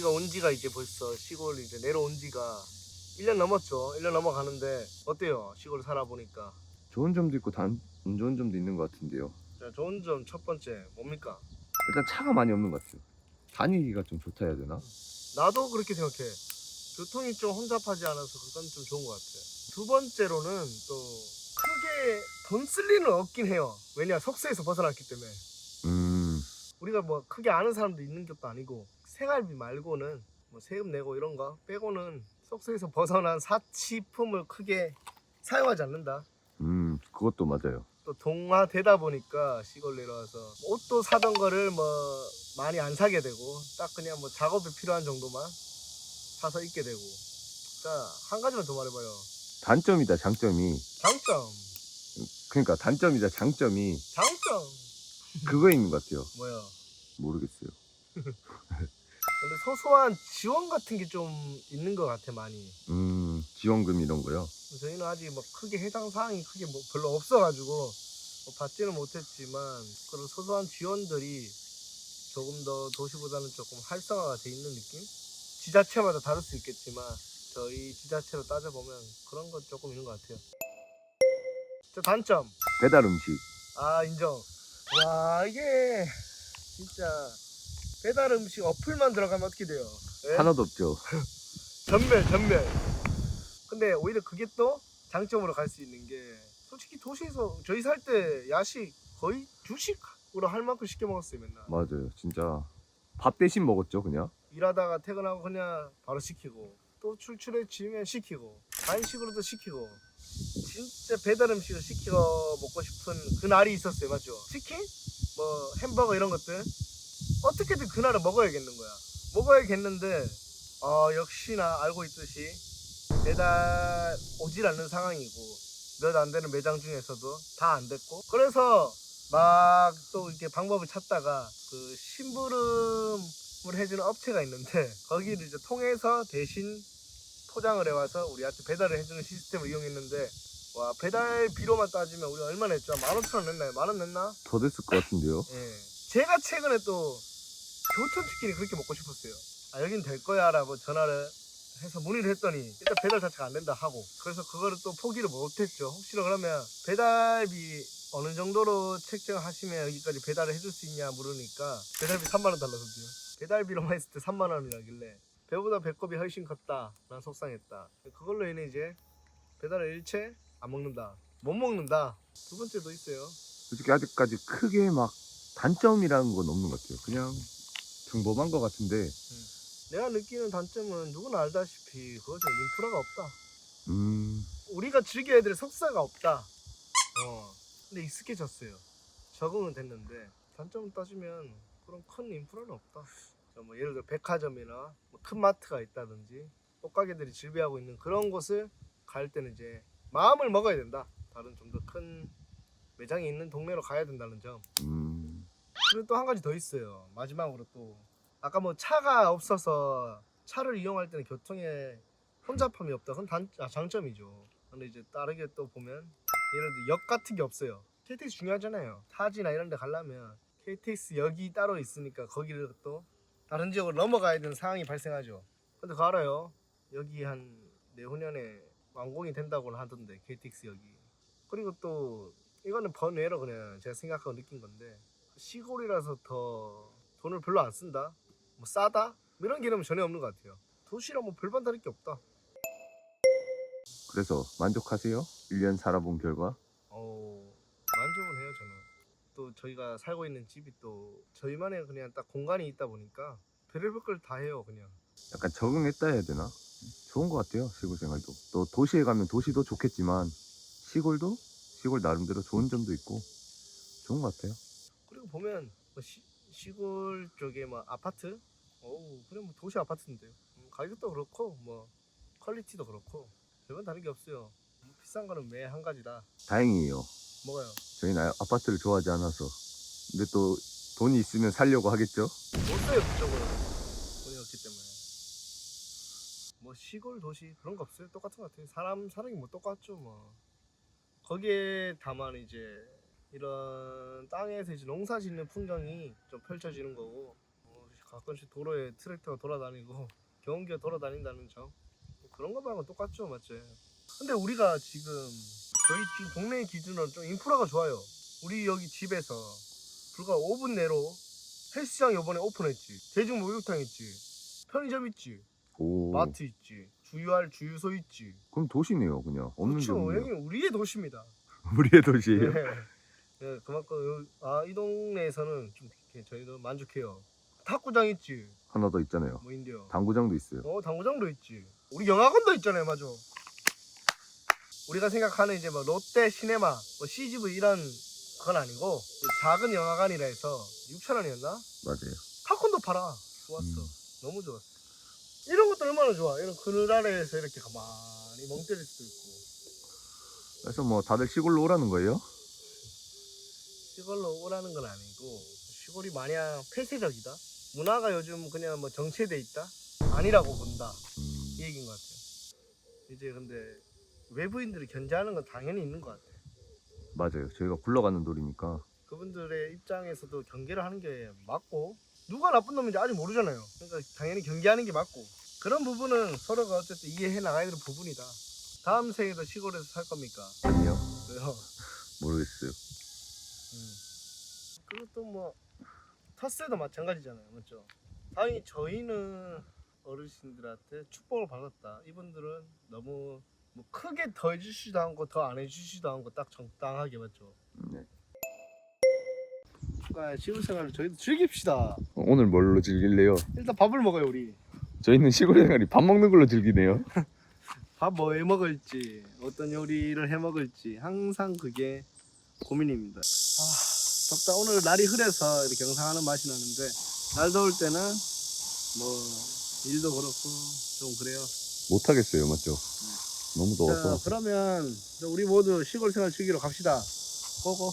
우리가 온 지가 이제 벌써 시골 이제 내려온 지가 1년 넘었죠. 1년 넘어가는데 어때요? 시골 살아보니까. 좋은 점도 있고 단, 안 좋은 점도 있는 것 같은데요. 자, 좋은 점 첫 번째 뭡니까? 일단 차가 많이 없는 것 같아요. 다니기가 좀 좋다 해야 되나? 나도 그렇게 생각해. 교통이 좀 혼잡하지 않아서 그건 좀 좋은 것 같아. 두 번째로는 또 크게 돈 쓸 일은 없긴 해요. 왜냐 속세에서 벗어났기 때문에. 음, 우리가 뭐 크게 아는 사람도 있는 것도 아니고 생활비 말고는 뭐 세금 내고 이런 거 빼고는 속세에서 벗어난 사치품을 크게 사용하지 않는다. 음, 그것도 맞아요. 또 동화되다 보니까 시골 내려와서 옷도 사던 거를 뭐 많이 안 사게 되고 딱 그냥 뭐 작업에 필요한 정도만 사서 입게 되고 자한 가지만 더 말해봐요 단점이다, 장점이. 장점 그러니까 단점이다, 장점이 장점 그거 있는 것 같아요. 뭐야 모르겠어요. 근데 소소한 지원 같은 게 좀 있는 것 같아 많이 음, 지원금 이런 거요. 저희는 아직 뭐 크게 해당 사항이 크게 뭐 별로 없어가지고 뭐 받지는 못했지만 그런 소소한 지원들이 조금 더 도시보다는 조금 활성화가 돼 있는 느낌? 지자체마다 다를 수 있겠지만 저희 지자체로 따져보면 그런 건 조금 있는 것 같아요. 저 단점 배달 음식. 아 인정. 와 이게 진짜 배달 음식 어플만 들어가면 어떻게 돼요? 예? 하나도 없죠. 전멸 전멸 근데 오히려 그게 또 장점으로 갈 수 있는 게 솔직히 도시에서 저희 살 때 야식 거의 주식으로 할 만큼 시켜 먹었어요 맨날 맞아요. 진짜 밥 대신 먹었죠, 그냥. 일하다가 퇴근하고 그냥 바로 시키고 또 출출해 지면 시키고 간식으로도 시키고 진짜 배달 음식을 시켜 먹고 싶은 그 날이 있었어요 맞죠 치킨 뭐 햄버거 이런 것들 어떻게든 그날은 먹어야겠는 거야 먹어야겠는데 어, 역시나 알고 있듯이 배달 오질 않는 상황이고 몇 안 되는 매장 중에서도 다 안 됐고 그래서 막 또 이렇게 방법을 찾다가 그 심부름을 해주는 업체가 있는데 거기를 이제 통해서 대신 포장을 해와서 우리한테 배달을 해주는 시스템을 이용했는데 와 배달비로만 따지면 우리 얼마 냈죠? 만 오천 원 냈나요? 만 원 냈나? 더 됐을 것 같은데요. 예. 제가 최근에 또 교촌치킨이 그렇게 먹고 싶었어요. 아, 여긴 될 거야 라고 전화를 해서 문의를 했더니 일단 배달 자체가 안 된다 하고 그래서 그거를 또 포기를 못했죠. 혹시나 그러면 배달비 어느 정도로 책정하시면 여기까지 배달을 해줄 수 있냐 물으니까 배달비 3만 원 달라던데요. 배달비로만 했을 때 3만 원이라길래 배보다 배꼽이 훨씬 컸다. 난 속상했다. 그걸로 인해 이제 배달을 일체 안 먹는다. 못 먹는다. 두 번째도 있어요. 솔직히 아직까지 크게 막 단점이라는 건 없는 것 같아요. 그냥 평범한 것 같은데, 내가 느끼는 단점은 누구나 알다시피 그거죠 인프라가 없다. 음, 우리가 즐겨야 될 석사가 없다. 어. 근데 익숙해졌어요. 적응은 됐는데 단점을 따지면 그런 큰 인프라는 없다. 저뭐 예를 들어 백화점이나 뭐큰 마트가 있다든지 옷가게들이 즐비하고 있는 그런 곳을 갈 때는 이제 마음을 먹어야 된다. 다른 좀 더 큰 매장이 있는 동네로 가야 된다는 점. 음, 그리고 또 한 가지 더 있어요. 마지막으로 또 아까 뭐 차가 없어서 차를 이용할 때는 교통에 혼잡함이 없다. 그건 단 아, 장점이죠. 근데 이제 다르게 또 보면 예를 들어 역 같은 게 없어요. KTX 중요하잖아요. 타지나 이런 데 가려면 KTX 역이 따로 있으니까 거기를 또 다른 지역으로 넘어가야 되는 상황이 발생하죠. 근데 그거 알아요. 여기 한 내후년에 완공이 된다고 하던데 KTX 역이. 그리고 또 이거는 번외로 그냥 제가 생각하고 느낀 건데 시골이라서 더 돈을 별로 안 쓴다. 뭐 싸다? 뭐 이런 개념은 전혀 없는 것 같아요. 도시랑 뭐 별반 다를 게 없다. 그래서 만족하세요? 1년 살아본 결과? 어 만족은 해요 저는. 또 저희가 살고 있는 집이 또 저희만의 그냥 딱 공간이 있다 보니까 별의별 걸 다 해요 그냥. 약간 적응했다 해야 되나? 좋은 것 같아요, 시골 생활도. 또 도시에 가면 도시도 좋겠지만, 시골도 시골 나름대로 좋은 점도 있고, 좋은 것 같아요. 그리고 보면 뭐 시, 시골 쪽에 뭐 아파트, 어우 그냥 뭐 도시 아파트인데요. 음, 가격도 그렇고 뭐 퀄리티도 그렇고 별반 다른 게 없어요. 뭐 비싼 거는 매 한 가지다. 다행이에요. 뭐가요? 저희는 아- 아파트를 좋아하지 않아서. 근데 또 돈이 있으면 살려고 하겠죠? 못 사요 그쪽은 돈이 없기 때문에. 뭐 시골 도시 그런 거 없어요. 똑같은 것 같아요. 사람 사는 게 뭐 똑같죠 뭐. 거기에 다만 이제 이런 땅에서 이제 농사 짓는 풍경이 좀 펼쳐지는 거고 뭐 가끔씩 도로에 트랙터가 돌아다니고 경운기가 돌아다닌다는 점 그런 거 말고 똑같죠 맞지? 근데 우리가 지금 저희 지금 동네 기준으로 좀 인프라가 좋아요 우리 여기 집에서 불과 5분 내로 헬스장 요번에 오픈했지 대중 목욕탕 있지 편의점 있지 오. 마트 있지 주유할 주유소 있지 그럼 도시네요, 그냥. 없는 게 그렇죠. 여기 우리의 도시입니다 우리의 도시예요. 네. 네, 그만큼 아 이 동네에서는 좀 이렇게 저희도 만족해요. 탁구장 있지? 하나 더 있잖아요. 뭐 인데요? 당구장도 있어요. 어 당구장도 있지. 우리 영화관도 있잖아요 맞아. 우리가 생각하는 이제 뭐 롯데 시네마 뭐 CGV 이런 건 아니고 작은 영화관이라 해서 6천 원이었나? 맞아요. 팝콘도 팔아. 좋았어. 음. 너무 좋았어. 이런 것도 얼마나 좋아. 이런 그늘 아래에서 이렇게 가만히 멍 때릴 수도 있고. 그래서 뭐 다들 시골로 오라는 거예요? 시골로 오라는 건 아니고 시골이 마냥 폐쇄적이다 문화가 요즘 그냥 뭐 정체돼 있다 아니라고 본다 음, 이 얘기인 것 같아요. 이제 근데 외부인들이 견제하는 건 당연히 있는 것 같아요. 맞아요. 저희가 굴러가는 돌이니까. 그분들의 입장에서도 경계를 하는 게 맞고 누가 나쁜 놈인지 아직 모르잖아요. 그러니까 당연히 경계하는 게 맞고 그런 부분은 서로가 어쨌든 이해해 나가야 될 부분이다. 다음 생에도 시골에서 살 겁니까? 아니요. 그래요. 모르겠어요. 음. 또뭐 텃세도 마찬가지잖아요, 맞죠? 다행히 저희는 어르신들한테 축복을 받았다. 이분들은 너무 뭐 크게 더 해주시지도 않고 더 안 해주시지도 않고 딱 적당하게 맞죠? 네. 아, 시골 생활을 저희도 즐깁시다. 오늘 뭘로 즐길래요? 일단 밥을 먹어요, 우리. 저희는 시골 생활이 밥 먹는 걸로 즐기네요. 밥 뭐 해 먹을지, 어떤 요리를 해 먹을지 항상 그게 고민입니다. 아, 덥다. 오늘 날이 흐려서 이렇게 영상하는 맛이 나는데 날 더울 때는 뭐 일도 그렇고 좀 그래요. 못 하겠어요, 맞죠? 너무 자, 더워서. 그러면 우리 모두 시골 생활 즐기러 갑시다. 고고.